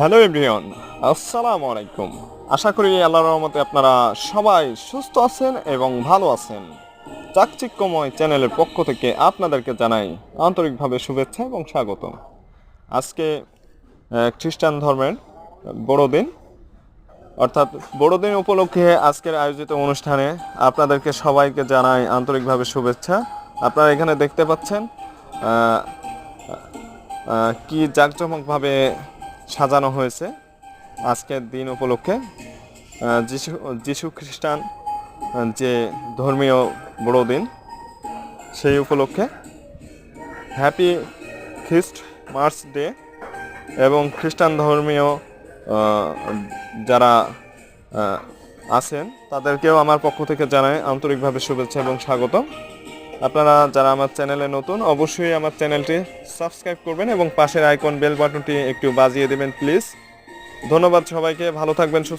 Hello everyone, আসসালামু আলাইকুম। আশা করি আল্লাহর রহমতে আপনারা সবাই সুস্থ আছেন এবং ভালো আছেন। চাকচিক্যময় চ্যানেলের পক্ষ থেকে আপনাদেরকে জানাই আন্তরিকভাবে শুভেচ্ছা এবং স্বাগত। আজকে খ্রিস্টান ধর্মের বড়দিন। অর্থাৎ বড়দিন উপলক্ষে আজকের আয়োজিত অনুষ্ঠানে আপনাদেরকে সবাইকে জানাই আন্তরিকভাবে শুভেচ্ছা। আপনারা এখানে দেখতে পাচ্ছেন কি জাঁকজমকভাবে সাজানো হয়েছে আজকের দিন উপলক্ষে। যিশু যিশু খ্রিস্টান যে ধর্মীয় বড়দিন, সেই উপলক্ষে হ্যাপি খ্রিস্ট মার্চ ডে এবং খ্রিস্টান ধর্মীয় যারা আছেন, তাদেরকেও আমার পক্ষ থেকে জানাই আন্তরিকভাবে শুভেচ্ছা এবং স্বাগতম। আপনারা যারা আমার চ্যানেলে নতুন, অবশ্যই আমার চ্যানেলটি সাবস্ক্রাইব করবেন এবং পাশের আইকন বেল বাটনটি একটু বাজিয়ে দেবেন, প্লিজ। ধন্যবাদ সবাইকে, ভালো থাকবেন, সুস্থ